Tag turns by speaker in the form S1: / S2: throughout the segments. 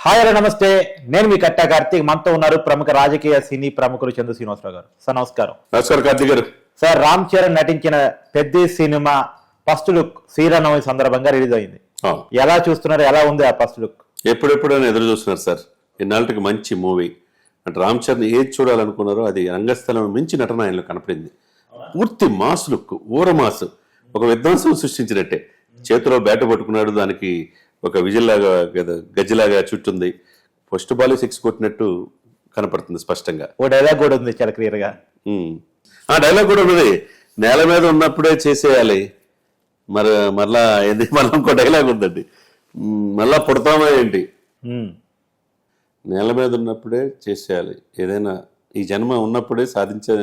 S1: Hi hello నమస్తే. నేను మీ కట్టా కార్తీక్. మనతో ఉన్నారు ప్రముఖ రాజకీయ సినీ ప్రముఖులు చంద్ర శ్రీనివాసరావు గారు. సార్ నమస్కారం.
S2: నమస్కారం కార్తీక్ గారు.
S1: సార్ రామ్ చరణ్ నటించిన పెద్ద సినిమా ఫస్ట్ లుక్ శ్రీరామనవమి సందర్భంగా రిలీజ్ అయింది. ఎలా చూస్తున్నారు? ఎలా ఉంది ఆ ఫస్ట్ లుక్?
S2: ఎప్పుడెప్పుడు ఎదురు చూస్తున్నారు సార్. ఇన్నాళ్ళకి మంచి మూవీ. అంటే రామ్ చరణ్ ఏది చూడాలనుకున్నారో అది రంగస్థలం మించి నటన ఆయనలో కనపడింది. పూర్తి మాస్ లుక్ ఊర మాస్ ఒక విధ్వంసం సృష్టించినట్టే. చేతిలో బ్యాట్ పట్టుకున్నాడు దానికి ఒక విజిల్లాగా గజ్జిలాగా చుట్టుంది. ఫస్ట్ బాల్ సిక్స్ కొట్టినట్టు కనపడుతుంది స్పష్టంగా.
S1: ఓ డైలాగ్ కూడా ఉంది చాలా క్లియర్గా
S2: ఉమ్. ఆ డైలాగ్ కూడా ఉన్నది. నేల మీద ఉన్నప్పుడే చేసేయాలి. మరి మళ్ళా ఏంది? మళ్ళీ ఇంకో డైలాగ్ ఉందండి. మళ్ళా పుడతామా ఏంటి. నేల మీద ఉన్నప్పుడే చేసేయాలి. ఏదైనా ఈ జన్మ ఉన్నప్పుడే సాధించే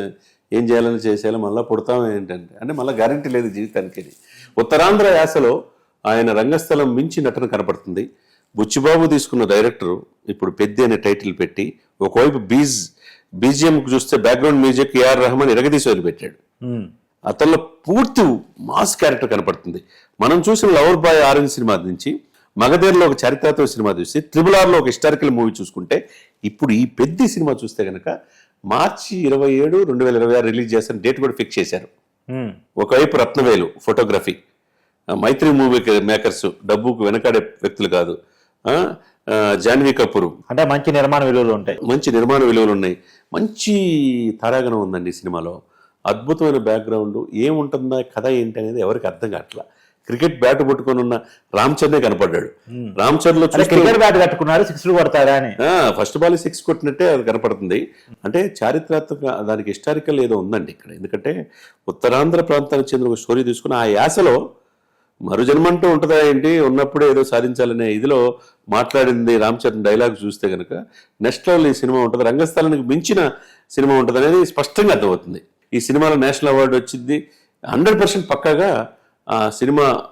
S2: ఏం చేయాలని చేసేయాలి మళ్ళీ పుడతామా ఏంటంటే అంటే మళ్ళీ గ్యారంటీ లేదు జీవితానికి. ఉత్తరాంధ్ర యాసలో ఆయన రంగస్థలం మించి నటన కనపడుతుంది. బుచ్చిబాబు తీసుకున్న డైరెక్టర్ ఇప్పుడు పెద్ది అనే టైటిల్ పెట్టి ఒకవైపు బీజ్ బీజిఎం చూస్తే background music A R Rahman ఎరగదీసి వదిలిపెట్టాడు. అతనిలో పూర్తి మాస్ క్యారెక్టర్ కనపడుతుంది. మనం చూసిన లవర్ బాయ్ ఆరెంజ్ సినిమా నుంచి మగధీరలో ఒక చారిత్రాత్మక సినిమా చూసి త్రిబుల్ ఆర్లో ఒక హిస్టారికల్ మూవీ చూసుకుంటే ఇప్పుడు ఈ పెద్ద సినిమా చూస్తే కనుక మార్చి ఇరవై ఏడు రెండు వేల ఇరవై ఆరు రిలీజ్ చేసిన డేట్ కూడా ఫిక్స్ చేశారు. ఒకవైపు Rathnavelu photography. Mythri movie makers డబ్బుకు వెనకాడే వ్యక్తులు కాదు. జాన్వీ కపూర్.
S1: అంటే మంచి నిర్మాణ విలువలు ఉంటాయి.
S2: మంచి నిర్మాణ విలువలు ఉన్నాయి. మంచి తారాగణం ఉందండి ఈ సినిమాలో. అద్భుతమైన బ్యాక్గ్రౌండ్ ఏముంటుందా కథ ఏంటి అనేది ఎవరికి అర్థం కావట్లా. క్రికెట్ బ్యాట్ పట్టుకొని ఉన్న రామ్ చరణే కనపడ్డాడు. రామ్
S1: చరణ్లో క్రికెట్ బ్యాట్ కట్టుకున్నారు సిక్స్ కొడతారా అని.
S2: ఫస్ట్ బాల్ సిక్స్ కొట్టినట్టే అది కనపడుతుంది. అంటే చారిత్రాత్మక దానికి హిస్టారికల్ ఏదో ఉందండి ఇక్కడ. ఎందుకంటే ఉత్తరాంధ్ర ప్రాంతానికి చెందిన ఒక స్టోరీ తీసుకుని ఆ యాసలో మరుజన్మంటూ ఉంటుందా ఏంటి? ఉన్నప్పుడే ఏదో సాధించాలనే ఇదిలో మాట్లాడింది రామ్ చరణ్ డైలాగ్ చూస్తే కనుక నెక్స్ట్ లెవెల్ ఈ సినిమా ఉంటుంది. రంగస్థలానికి మించిన సినిమా ఉంటుంది అనేది స్పష్టంగా అర్థమవుతుంది. ఈ సినిమాలో నేషనల్ అవార్డు వచ్చింది. హండ్రెడ్ పర్సెంట్ పక్కాగా ఆ సినిమా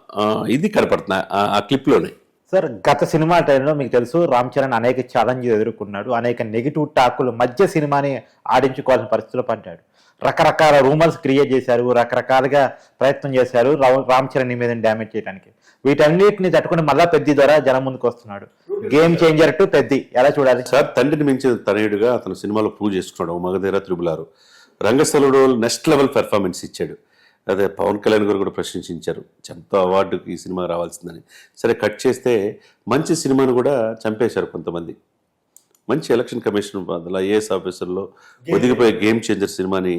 S2: ఇది కనపడుతుంది ఆ- క్లిప్లోనే.
S1: సార్ గత సినిమా టైంలో మీకు తెలుసు రామ్ చరణ్ అనేక ఛాలెంజ్ ఎదుర్కొన్నాడు అనేక నెగిటివ్ టాకులు మధ్య సినిమాని ఆడించుకోవాల్సిన పరిస్థితిలో పడ్డాడు. రకరకాల రూమర్స్ క్రియేట్ చేశారు రకరకాలుగా ప్రయత్నం చేశారు రామ్ చరణ్ మీద డ్యామేజ్ చేయడానికి వీటన్నిటిని తట్టుకుని మళ్ళా పెద్ది ద్వారా జనం ముందుకు వస్తున్నాడు. Game changer to Peddi. ఎలా చూడాలి?
S2: సార్ తండ్రిని మించిన తనయుడుగా అతను సినిమాలో ప్రూవ్ చేసుకున్నాడు మగధీర త్రిబులారు. రంగస్థలంలో నెక్స్ట్ లెవెల్ పెర్ఫార్మెన్స్ ఇచ్చాడు. అదే పవన్ కళ్యాణ్ గారు కూడా ప్రశంసించారు. ఎంతో అవార్డుకి ఈ సినిమా రావాల్సిందని. సరే కట్ చేస్తే మంచి సినిమాను కూడా చంపేశారు కొంతమంది. మంచి ఎలక్షన్ కమిషన్ అలా ఐఏఎస్ ఆఫీసర్లో ఒదిగిపోయే గేమ్ చేంజర్ సినిమాని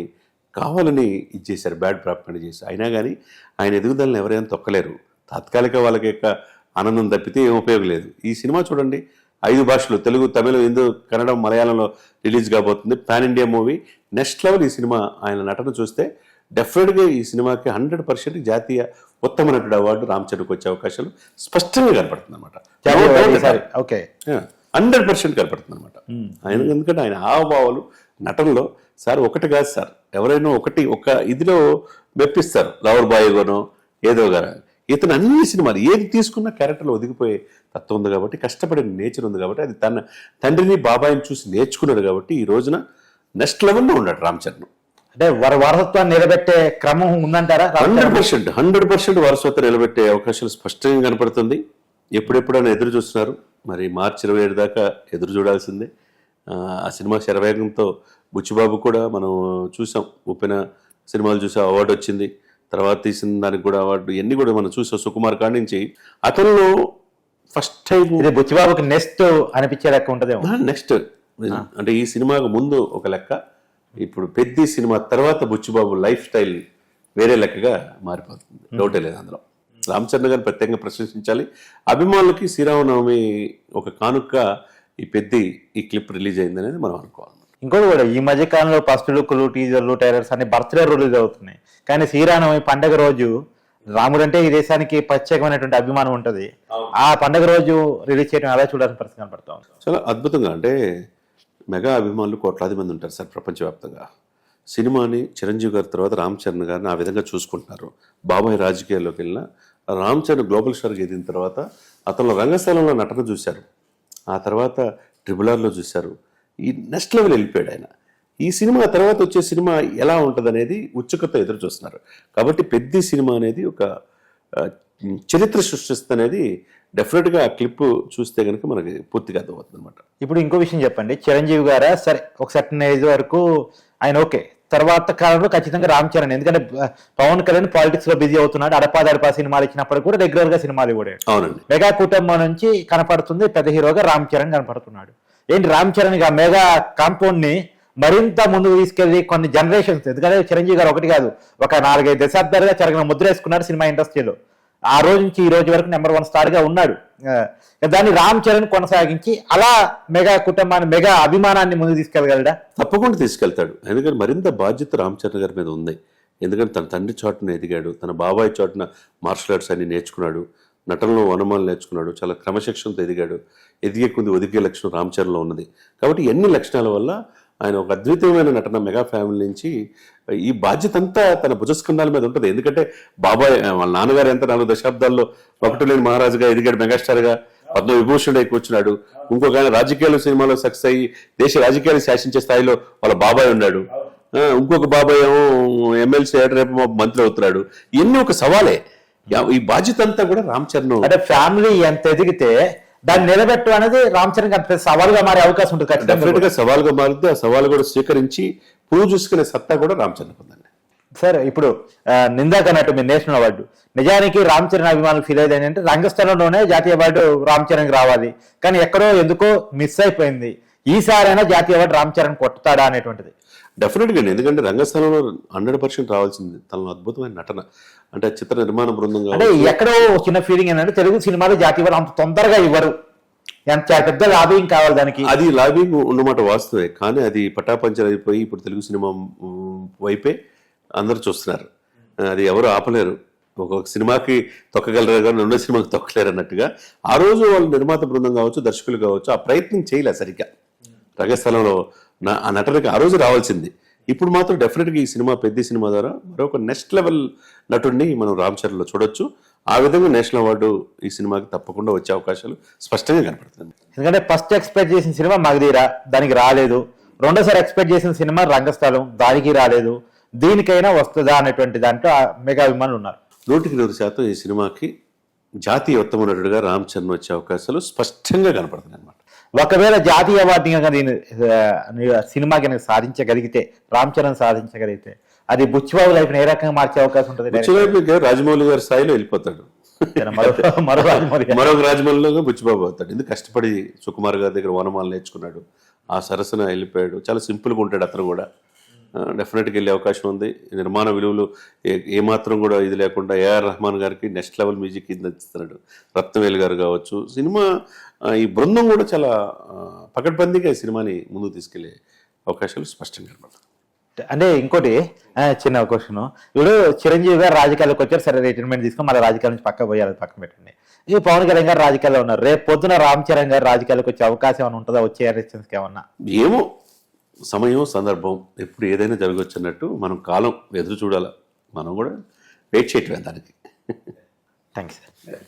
S2: కావాలని ఇచ్చేశారు బ్యాడ్ ప్రాపండి చేసి అయినా కానీ ఆయన ఎదుగుదలని ఎవరైనా తొక్కలేరు. తాత్కాలిక వాళ్ళకి యొక్క ఆనందం తప్పితే ఏం ఉపయోగం లేదు. ఈ సినిమా చూడండి ఐదు భాషలు తెలుగు తమిళ హిందూ కన్నడం మలయాళంలో రిలీజ్ కాబోతుంది. Pan India movie next level ఈ సినిమా ఆయన నటన చూస్తే డెఫినెట్గా ఈ సినిమాకి హండ్రెడ్ పర్సెంట్ జాతీయ ఉత్తమ నటుడు అవార్డు రామ్ చరణ్కి వచ్చే అవకాశాలు స్పష్టంగా కనపడుతుంది అనమాట
S1: ఓకే
S2: హండ్రెడ్ పర్సెంట్ కనపడుతుంది అనమాట ఆయన ఎందుకంటే ఆయన హావభావాలు నటనలో సార్ ఒకటి కాదు సార్ ఎవరైనా ఒకటి ఒక ఇదిలో మెప్పిస్తారు. లవర్ బాయ్ గానో ఏదో గానో ఇతను అన్ని సినిమాలు ఏది తీసుకున్న క్యారెక్టర్లో ఒదిగిపోయే తత్వం ఉంది కాబట్టి కష్టపడిన నేచర్ ఉంది కాబట్టి అది తన తండ్రిని బాబాయిని చూసి నేర్చుకున్నాడు కాబట్టి ఈ రోజున నెక్స్ట్ లెవెల్లో ఉన్నాడు రామ్ చరణ్.
S1: అంటే వర వారసత్వాన్ని నిలబెట్టే క్రమం ఉందంటారా
S2: హండ్రెడ్? పర్సెంట్ హండ్రెడ్ పర్సెంట్ వారసత్వం నిలబెట్టే అవకాశాలు స్పష్టంగా కనపడుతుంది. ఎప్పుడెప్పుడైనా ఎదురు చూస్తున్నారు. మరి మార్చి ఇరవై ఏడు దాకా ఎదురు చూడాల్సిందే. ఆ, సినిమా శరవేగంతో బుచ్చిబాబు కూడా మనం చూసాం. ఉప్పెన సినిమాలు చూసాం అవార్డు వచ్చింది. తర్వాత తీసిన దానికి కూడా అవార్డు ఇవన్నీ కూడా మనం చూసాం. సుకుమార్ కాడి నుంచి అతనిలో ఫస్ట్ టైం
S1: బుచ్చిబాబుకి నెక్స్ట్ అనిపించే లెక్క ఉంటదేమో.
S2: నెక్స్ట్. అంటే ఈ సినిమాకు ముందు ఒక లెక్క ఇప్పుడు పెద్ద సినిమా తర్వాత బుచ్చిబాబు లైఫ్ స్టైల్ వేరే లెక్కగా మారిపోతుంది. డౌటే లేదు అందులో. రామ్ చరణ్ గారిని ప్రత్యేకంగా ప్రశంసించాలి. అభిమానులకి శ్రీరామనవమి ఒక కానుక ఈ పెద్ద ఈ క్లిప్ రిలీజ్ అయింది అనేది మనం అనుకోవాలి.
S1: ఇంకోటి కూడా ఈ మధ్య కాలంలో ఫస్ట్ లుక్లు టీజర్లు టైలర్స్ అన్ని బర్త్డే రిలీజ్ అవుతున్నాయి. కానీ శ్రీరామనవమి పండగ రోజు రాముడు అంటే ఈ దేశానికి ప్రత్యేకమైనటువంటి అభిమానం ఉంటది. ఆ పండగ రోజు రిలీజ్ చేయడం ఎలా చూడాల్సిన పరిస్థితి కనపడతాం
S2: చాలా అద్భుతంగా అంటే మెగా అభిమానులు కోట్లాది మంది ఉంటారు సార్ ప్రపంచవ్యాప్తంగా. సినిమాని చిరంజీవి గారి తర్వాత రామ్ చరణ్ గారిని ఆ విధంగా చూసుకుంటున్నారు. బాబాయ్ రాజకీయాల్లోకి వెళ్ళిన రామ్ చరణ్ గ్లోబల్ స్టార్కి ఎదిగిన తర్వాత అతను రంగస్థలంలో నటన చూశారు. ఆ తర్వాత ట్రిబులర్లో చూశారు. ఈ నెక్స్ట్ లెవెల్ వెళ్ళిపోయాడు ఆయన. ఈ సినిమా తర్వాత వచ్చే సినిమా ఎలా ఉంటుంది అనేది ఉత్సుకత ఎదురు చూస్తున్నారు. కాబట్టి పెద్ద సినిమా అనేది ఒక చరిత్ర సృష్టిస్తుంది అనేది డెఫినెట్గా ఆ క్లిప్ చూస్తే కనుక మనకి పూర్తిగా అర్థమవుతుంది అనమాట
S1: ఇప్పుడు ఇంకో విషయం చెప్పండి. చిరంజీవి గారా? సరే ఒక సర్టన్ ఏజ్ వరకు ఆయన ఓకే. తర్వాత కాలంలో ఖచ్చితంగా రామ్ చరణ్ ఎందుకంటే పవన్ కళ్యాణ్ పాలిటిక్స్లో బిజీ అవుతున్నాడు. అడపా దడపా సినిమాలు ఇచ్చినప్పుడు కూడా రెగ్యులర్గా సినిమాలు ఇవ్వడాడు. మెగా కుటుంబం నుంచి కనపడుతుంది పెద్ద హీరోగా రామ్ చరణ్ కనపడుతున్నాడు. ఏంటి రామ్ చరణ్గా మెగా కాంపౌండ్ని మరింత ముందుకు తీసుకెళ్ళి కొన్ని జనరేషన్స్ ఎందుకంటే చిరంజీవి గారు ఒకటి కాదు ఒక నాలుగైదు దశాబ్దాలుగా చెరగిన ముద్ర వేసుకున్నాడు సినిమా ఇండస్ట్రీలో. ఆ రోజు నుంచి ఈ రోజు వరకు నెంబర్ వన్ స్టార్గా ఉన్నాడు దాన్ని రామ్ చరణ్ కొనసాగించి అలా మెగా కుటుంబాన్ని మెగా అభిమానాన్ని ముందుకు తీసుకెళ్ళగలడా?
S2: తప్పకుండా తీసుకెళ్తాడు. ఎందుకంటే మరింత బాధ్యత రామ్ చరణ్ గారి మీద ఉంది. ఎందుకంటే తన తండ్రి చాటున ఎదిగాడు. తన బాబాయ్ చాటున మార్షల్ ఆర్ట్స్ అన్ని నేర్చుకున్నాడు. నటనలో వనమాలు నేర్చుకున్నాడు. చాలా క్రమశిక్షణతో ఎదిగాడు. ఎదిగే కొద్ది ఒదిగే లక్షణం రామ్ చరణ్లో ఉన్నది. కాబట్టి ఎన్ని లక్షణాల వల్ల ఆయన ఒక అద్వితీయమైన నటన మెగా ఫ్యామిలీ నుంచి ఈ బాధ్యత అంతా తన భుజస్కంధాల మీద ఉంటుంది. ఎందుకంటే బాబాయ్ వాళ్ళ నాన్నగారు ఎంత నాలుగు దశాబ్దాల్లో ఒకటి లేని మహారాజుగా ఎదిగాడు మెగాస్టార్గా పద్మ విభూషణుడు అయి కూర్చున్నాడు. ఇంకొక ఆయన రాజకీయాలు సినిమాలో సక్సెస్ అయ్యి దేశ రాజకీయాలు శాసించే స్థాయిలో వాళ్ళ బాబాయ్ ఉన్నాడు. ఇంకొక బాబాయ్ ఏమో ఎమ్మెల్సీ రేపు మంత్రి అవుతున్నాడు. ఇవన్నీ ఒక సవాలే. ఈ బాధ్యత అంతా కూడా రామ్ చరణ్
S1: అంటే ఫ్యామిలీ ఎంత ఎదిగితే దాన్ని నిలబెట్టు అనేది రామ్ చరణ్ అంత సవాలుగా మారే అవకాశం ఉంటుంది ఖచ్చితంగా
S2: సవాల్గా మారితే ఆ సవాల్ కూడా స్వీకరించి పువ్వు చూసుకునే సత్తా కూడా రామ్ చరణ్ ఉందండి.
S1: సార్ ఇప్పుడు నిందాక అన్నట్టు మీరు నేషనల్ అవార్డు. నిజానికి రామ్ చరణ్ అభిమానులు ఫీల్ అయ్యేది ఏంటంటే రంగస్థలంలోనే జాతీయ అవార్డు రామ్ చరణ్కి రావాలి. కానీ ఎక్కడో ఎందుకో మిస్ అయిపోయింది. ఈసారైనా జాతీయ అవార్డు రామ్ చరణ్ కొట్టుతాడా అనేటువంటిది.
S2: డెఫినెట్గా ఎందుకంటే రంగస్థలంలో హండ్రెడ్ పర్సెంట్ రావాల్సింది. తన అద్భుతమైన నటన. అంటే చిత్ర నిర్మాణ బృందం
S1: అంటే ఎక్కడో చిన్న ఫీలింగ్ ఏంటంటే తెలుగు సినిమాలు జాతీయ అంత తొందరగా ఇవ్వరు. ఎంత పెద్ద లాభింగ్ కావాలి దానికి.
S2: అది లాబింగ్ ఉన్నమాట వాస్తవే కానీ అది పటాపంచర్ అయిపోయి ఇప్పుడు తెలుగు సినిమా వైపే అందరూ చూస్తున్నారు. అది ఎవరు ఆపలేరు. ఒక్కొక్క సినిమాకి తొక్కగలరు కానీ రెండో సినిమాకి తొక్కలేరు అన్నట్టుగా. ఆ రోజు వాళ్ళు నిర్మాత బృందం కావచ్చు దర్శకులు కావచ్చు ఆ ప్రయత్నం చేయలే సరిగ్గా. రంగస్థలంలో నా ఆ నటనకి ఆ రోజు రావాల్సింది. ఇప్పుడు మాత్రం డెఫినెట్గా ఈ సినిమా పెద్ద సినిమా ద్వారా మరొక నెక్స్ట్ లెవెల్ నటుడిని మనం రామ్ చరణ్లో చూడొచ్చు. ఆ విధంగా నేషనల్ అవార్డు ఈ సినిమాకి తప్పకుండా వచ్చే అవకాశాలు స్పష్టంగా కనపడుతుంది
S1: ఎందుకంటే ఫస్ట్ ఎక్స్పెక్ట్ చేసిన సినిమా మగధీర దానికి రాలేదు. రెండోసారి ఎక్స్పెక్ట్ చేసిన సినిమా రంగస్థలం దానికి రాలేదు. దీనికైనా వస్తుందా అనేటువంటి దాంట్లో ఆ మెగా అభిమానులు ఉన్నారు.
S2: నూటికి నూరు శాతం ఈ సినిమాకి జాతీయ ఉత్తమ నటుడిగా రామ్ చరణ్ వచ్చే అవకాశాలు స్పష్టంగా కనపడుతున్నాయి అనమాట
S1: ఒకవేళ జాతీయ అవార్డు కనుక ఆ, సినిమా కనుక సాధించగలిగితే రామ్ చరణ్ సాధించగలిగితే అది బుచ్చిబాబు లైఫ్ ఏ రకంగా మార్చే అవకాశం ఉంటుంది
S2: రాజమౌళి గారి స్థాయిలో వెళ్ళిపోతాడు.
S1: మరో.
S2: మరొక రాజమౌళిలో బుచ్చిబాబు అవుతాడు. ఎందుకు కష్టపడి సుకుమార్ గారి దగ్గర వనమాలు నేర్చుకున్నాడు. ఆ సరసన వెళ్ళిపోయాడు. చాలా సింపుల్గా ఉంటాడు అతను కూడా. డెఫినెట్గా వెళ్ళే అవకాశం ఉంది. నిర్మాణ విలువలు ఏ ఏమాత్రం కూడా ఇది లేకుండా ఏఆర్ రెహమాన్ గారికి నెక్స్ట్ లెవెల్ మ్యూజిక్ ఇది నచ్చుతున్నాడు రత్నవేలు గారు కావచ్చు. సినిమా ఈ బృందం కూడా చాలా పకడ్బందీగా ఈ సినిమాని ముందుకు తీసుకెళ్ళే అవకాశాలు స్పష్టంగా కనపడతాయి
S1: అంటే ఇంకోటి చిన్న క్వశ్చన్ ఇప్పుడు చిరంజీవి గారు రాజకీయాలకు వచ్చారు సరే రిటైర్మెంట్ తీసుకొని మళ్ళీ రాజకీయాల నుంచి పక్క పోయాలి పక్కన పెట్టండి. ఈ పవన్ కళ్యాణ్ గారు రాజకీయాల్లో ఉన్నారు. రేపు పొద్దున రామ్ చరణ్ గారు రాజకీయాలకు వచ్చే అవకాశం ఏమైనా ఉంటుందా? వచ్చే ఎలక్షన్స్కి ఏమన్నా?
S2: ఏమో సమయం సందర్భం ఎప్పుడు ఏదైనా జరగవచ్చు అన్నట్టు మనం కాలం ఎదురు చూడాలి. మనం కూడా వెయిట్ చేయటమే దానికి.
S1: Thanks sir